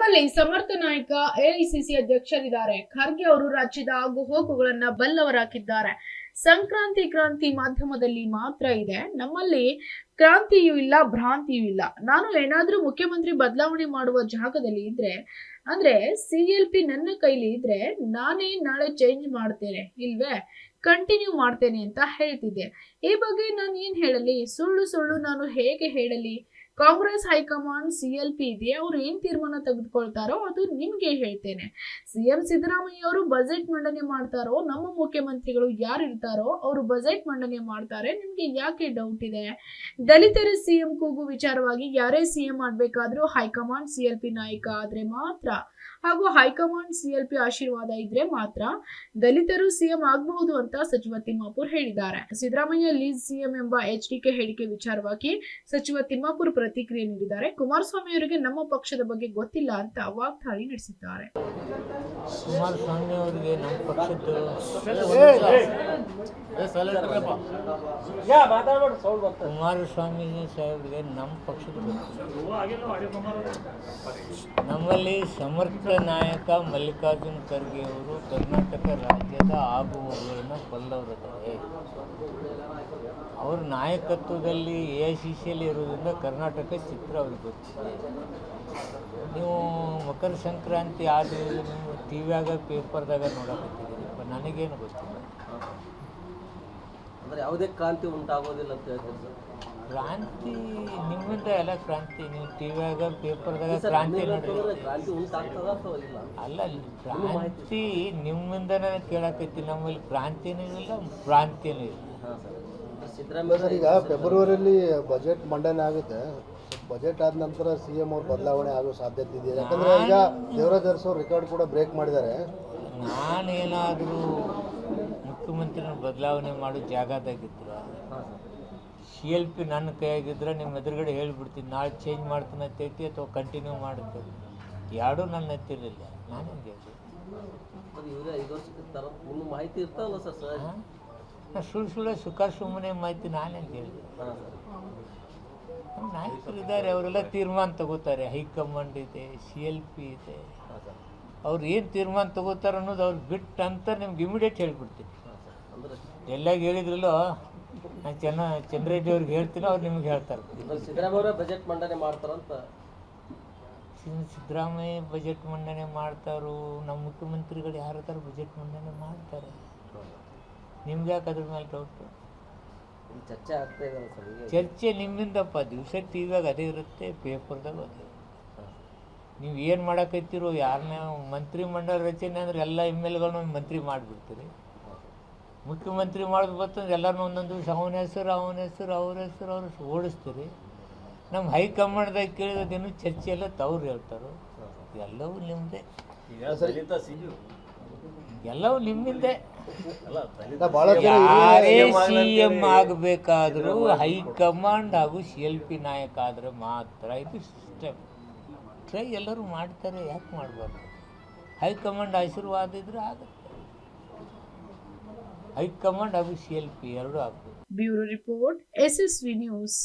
ನಮ್ಮಲ್ಲಿ ಸಮರ್ಥ ನಾಯಕ ಎಐಸಿಸಿ ಅಧ್ಯಕ್ಷರಿದ್ದಾರೆ. ಖರ್ಗೆ ಅವರು ರಾಜ್ಯದ ಆಗು ಹೋಗುಗಳನ್ನ ಬಲ್ಲವರಾಗಿದ್ದಾರೆ. ಸಂಕ್ರಾಂತಿ ಕ್ರಾಂತಿ ಮಾಧ್ಯಮದಲ್ಲಿ ಮಾತ್ರ ಇದೆ. ನಮ್ಮಲ್ಲಿ ಕ್ರಾಂತಿಯೂ ಇಲ್ಲ, ಭ್ರಾಂತಿಯೂ ಇಲ್ಲ. ನಾನು ಏನಾದ್ರೂ ಮುಖ್ಯಮಂತ್ರಿ ಬದಲಾವಣೆ ಮಾಡುವ ಜಾಗದಲ್ಲಿ ಇದ್ರೆ, ಅಂದ್ರೆ ಸಿ ಎಲ್ ಪಿ ನನ್ನ ಕೈಲಿ ಇದ್ರೆ ನಾನೇ ನಾಳೆ ಚೇಂಜ್ ಮಾಡ್ತೇನೆ, ಇಲ್ವೇ? ಕಂಟಿನ್ಯೂ ಮಾಡ್ತೇನೆ ಅಂತ ಹೇಳ್ತಿದ್ದೆ. ಈ ಬಗ್ಗೆ ನಾನು ಏನ್ ಹೇಳಲಿ? ಸುಳ್ಳು ಸುಳ್ಳು ನಾನು ಹೇಗೆ ಹೇಳಲಿ? Congress high command C L P ಇದೆ ಅವ್ರು ಏನ್ ತೀರ್ಮಾನ ತೆಗೆದುಕೊಳ್ತಾರೋ ಅದು ನಿಮ್ಗೆ ಹೇಳ್ತೇನೆ. ಸಿಎಂ ಸಿದ್ದರಾಮಯ್ಯ ಅವರು ಬಜೆಟ್ ಮಂಡನೆ ಮಾಡ್ತಾರೋ, ನಮ್ಮ ಮುಖ್ಯಮಂತ್ರಿಗಳು ಯಾರು ಇರ್ತಾರೋ ಅವರು ಬಜೆಟ್ ಮಂಡನೆ ಮಾಡ್ತಾರೆ, ನಿಮ್ಗೆ ಯಾಕೆ ಡೌಟ್ ಇದೆ? ದಲಿತರ ಸಿಎಂ ಕೂಗು ವಿಚಾರವಾಗಿ ಯಾರೇ CM ಮಾಡ್ಬೇಕಾದ್ರೂ high command C L P ನಾಯಕ ಆದ್ರೆ ಮಾತ್ರ, ಹಾಗೂ ಹೈಕಮಾಂಡ್ ಸಿ ಎಲ್ ಪಿ ಆಶೀರ್ವಾದ ಇದ್ರೆ ಮಾತ್ರ ದಲಿತರು ಸಿಎಂ ಆಗಬಹುದು ಅಂತ ಸಚಿವ ತಿಮ್ಮಾಪುರ್ ಹೇಳಿದ್ದಾರೆ. ಸಿದ್ದರಾಮಯ್ಯ ಲೀಡ್ ಸಿಎಂ ಎಂಬ ಎಚ್ ಡಿಕೆ ಹೇಳಿಕೆ ವಿಚಾರವಾಗಿ ಸಚಿವ ತಿಮ್ಮಾಪುರ್ ಪ್ರತಿಕ್ರಿಯೆ ನೀಡಿದ್ದಾರೆ. ಕುಮಾರಸ್ವಾಮಿ ಅವರಿಗೆ ನಮ್ಮ ಪಕ್ಷದ ಬಗ್ಗೆ ಗೊತ್ತಿಲ್ಲ ಅಂತ ವಾಗ್ದಾಳಿ ನಡೆಸಿದ್ದಾರೆ. ಕುಮಾರಸ್ವಾಮಿ ಅವರಿಗೆ ನಮ್ಮ ಪಕ್ಷದ್ದು ಕುಮಾರಸ್ವಾಮಿ ಸಾಹೇಬ್ರಿಗೆ ನಮ್ಮ ಪಕ್ಷದ ನಮ್ಮಲ್ಲಿ ಸಮರ್ಥ ನಾಯಕ ಮಲ್ಲಿಕಾರ್ಜುನ ಖರ್ಗೆ ಅವರು ಕರ್ನಾಟಕ ರಾಜ್ಯದ ಆಗುಹೋಗುಗಳನ್ನು ಬಲ್ಲವರಿದ್ದಾರೆ ಅವ್ರ ನಾಯಕತ್ವದಲ್ಲಿ ಎ ಐ ಸಿ ಸಿಯಲ್ಲಿ ಇರೋದ್ರಿಂದ ಕರ್ನಾಟಕ ಚಿತ್ರ ಅವ್ರಿಗೆ ಗೊತ್ತಿದೆ ನೀವು ಮಕರ ಸಂಕ್ರಾಂತಿ ಆದ ನೀವು ಟಿ ವಿಯಾಗ ಪೇಪರ್ದಾಗ ಬಟ್ ನನಗೇನು ಗೊತ್ತಿಲ್ಲ. ಅಂದರೆ ಯಾವುದೇ ಕ್ರಾಂತಿ ಉಂಟಾಗೋದಿಲ್ಲ ಅಂತ ಹೇಳ್ತಾರೆ ಸರ್? ಕ್ರಾಂತಿ ನಿಮ್ಮಿಂದ ಎಲ್ಲ ಕ್ರಾಂತಿ. ನೀವು ಟಿ ವಿಯಾಗ ಪೇಪರ್ದಾಗ ಕ್ರಾಂತಿ ನೀವು ನೋಡಿ ಹೇಳ್ತಿದ್ರೆ ಕ್ರಾಂತಿ ಉಂಟಾಗ್ತದ ಅಥವಾ ಇಲ್ಲ? ಅಲ್ಲ ಕ್ರಾಂತಿ ನಿಮ್ಮಿಂದನೇ ಕೇಳಕತ್ತಿ ನಮ್ಮಲ್ಲಿ ಕ್ರಾಂತಿನೂ ಇಲ್ಲ ಕ್ರಾಂತಿನೂ ಇಲ್ಲ. ಹಾಂ ಸರ್. ಸರ್ ಸಿದ್ದರಾಮಯ್ಯ ಈಗ ಫೆಬ್ರವರಿಯಲ್ಲಿ ಬಜೆಟ್ ಮಂಡನೆ ಆಗುತ್ತೆ. ಬಜೆಟ್ ಆದ ನಂತರ ಸಿ ಎಂ ಅವ್ರ ಬದಲಾವಣೆ ಆಗೋ ಸಾಧ್ಯತೆ ಇದೆ. ಯಾಕಂದ್ರೆ ಈಗ ದೇವರಾಜ್ ಅರಸೋ ಅವ್ರ ರೆಕಾರ್ಡ್ ಕೂಡ ಬ್ರೇಕ್ ಮಾಡಿದ್ದಾರೆ. ನಾನೇನಾದರೂ ಮುಖ್ಯಮಂತ್ರಿನ ಬದಲಾವಣೆ ಮಾಡೋ ಜಾಗದಾಗಿದ್ರೆ ಸರ್. ಸಿ ಎಲ್ ಪಿ ನನ್ನ ಕೈಯಾಗಿದ್ರೆ ನಿಮ್ಮ ಎದುರುಗಡೆ ಹೇಳ್ಬಿಡ್ತೀನಿ ನಾಳೆ ಚೇಂಜ್ ಮಾಡ್ತೀನಿ ಅಂತೈತಿ ಅಥವಾ ಕಂಟಿನ್ಯೂ ಮಾಡುತ್ತೆ? ಯಾರೂ ನನ್ನ ಹತ್ತಿರಲಿಲ್ಲ. ನಾನು ಹೇಳ್ತೀನಿ ಹೇಳಿ ಅದು ಇವರೇ ಐದು ವರ್ಷಕ್ಕೆ ತರ ನಿಮ್ಮ ಮಾಹಿತಿ ಇರ್ತಾವಲ್ಲ ಸರ್ ಸುಳ್ಳು ಸುಳ್ಳು ಸುಖ ಸುಮ್ಮನೆ ಮಾಹಿತಿ ನಾನೇ ಅಂತ ಹೇಳಿದೆ ಹಾಂ. ನಮ್ಮ ನಾಯಕರು ಇದ್ದಾರೆ ಅವರೆಲ್ಲ ತೀರ್ಮಾನ ತಗೋತಾರೆ. ಹೈಕಮಾಂಡ್ ಇದೆ ಸಿ ಎಲ್ ಪಿ ಇದೆ. ಅವ್ರು ಏನು ತೀರ್ಮಾನ ತಗೋತಾರೆ ಅನ್ನೋದು ಅವ್ರು ಬಿಟ್ಟು ಅಂತ ನಿಮ್ಗೆ ಇಮಿಡಿಯೇಟ್ ಹೇಳ್ಬಿಡ್ತೀನಿ. ಎಲ್ಲ ಹೇಳಿದ್ರಲ್ಲೂ ಅಂದ್ರೆ? ಎಲ್ಲಾಗ ಹೇಳಿದ್ರಲ್ಲೋ ನಾನು ಚೆನ್ನ ಚಂದ್ರೆಡ್ಡಿ ಅವ್ರಿಗೆ ಹೇಳ್ತೀನಿ ಅವ್ರು ನಿಮ್ಗೆ ಹೇಳ್ತಾರೆ. ಸಿದ್ದರಾಮಯ್ಯ ಬಜೆಟ್ ಮಂಡನೆ ಮಾಡ್ತಾರಂತ ಸಿದ್ದರಾಮಯ್ಯ ಬಜೆಟ್ ಮಂಡನೆ ಮಾಡ್ತಾರೋ. ನಮ್ಮ ಮುಖ್ಯಮಂತ್ರಿಗಳು ಯಾರು ಬಜೆಟ್ ಮಂಡನೆ ಮಾಡ್ತಾರೆ? ನಿಮ್ಗೆ ಯಾಕೆ ಅದ್ರ ಮೇಲೆ ಡೌಟು ಚರ್ಚೆ ಆಗ್ತಾ ಇದೆ ಚರ್ಚೆ ನಿಮ್ಮಿಂದಪ್ಪ ದಿವಸ ಟಿ ವಿಯಾಗ ಅದೇ ಇರುತ್ತೆ ಪೇಪರ್ದಾಗ ಅದೇ. ನೀವು ಏನು ಮಾಡಕತ್ತೀರೋ ಯಾರನ್ನ ಮಂತ್ರಿ ಮಂಡಲ ರಚನೆ ಅಂದ್ರೆ ಎಲ್ಲ ಎಂ ಎಲ್ ಎಗಳನ್ನ ಮಂತ್ರಿ ಮಾಡಿಬಿಡ್ತೀರಿ. ಮುಖ್ಯಮಂತ್ರಿ ಮಾಡೋದು ಬರ್ತಂದ್ರೆ ಎಲ್ಲರನ್ನೂ ಒಂದೊಂದು ದಿವಸ ಅವನ ಹೆಸರು ಅವನ ಹೆಸರು ಅವ್ರ ಹೆಸರು ಅವ್ರ ಓಡಿಸ್ತೀರಿ. ನಮ್ಮ ಹೈಕಮಾಂಡ್ದಾಗ ಕೇಳಿದೇನು ಚರ್ಚೆ ಎಲ್ಲ ತವ್ರು ಹೇಳ್ತಾರೆ ಎಲ್ಲವೂ ನಿಮ್ಮದೇ ಎಲ್ಲವೂ ನಿಮ್ಮಿಂದೆ. ಯಾರೇ ಸಿ ಎಂ ಆಗಬೇಕಾದ್ರೂ ಹೈಕಮಾಂಡ್ ಹಾಗೂ ಸಿ ಎಲ್ ಪಿ ನಾಯಕ ಆದರೆ ಮಾತ್ರ ಇದು ಸಿಸ್ಟಮ್ ಟ್ರೈ ಎಲ್ಲರೂ ಮಾಡ್ತಾರೆ ಯಾಕೆ ಮಾಡಬಾರ್ದು? ಹೈಕಮಾಂಡ್ ಆಶೀರ್ವಾದ ಇದ್ರೆ ಆಗುತ್ತೆ. ಹೈಕಮಾಂಡ್ ಹಾಗೂ ಸಿ ಎಲ್ ಪಿ ಎರಡೂ ಆಗ್ತದೆ bureau report S S V news.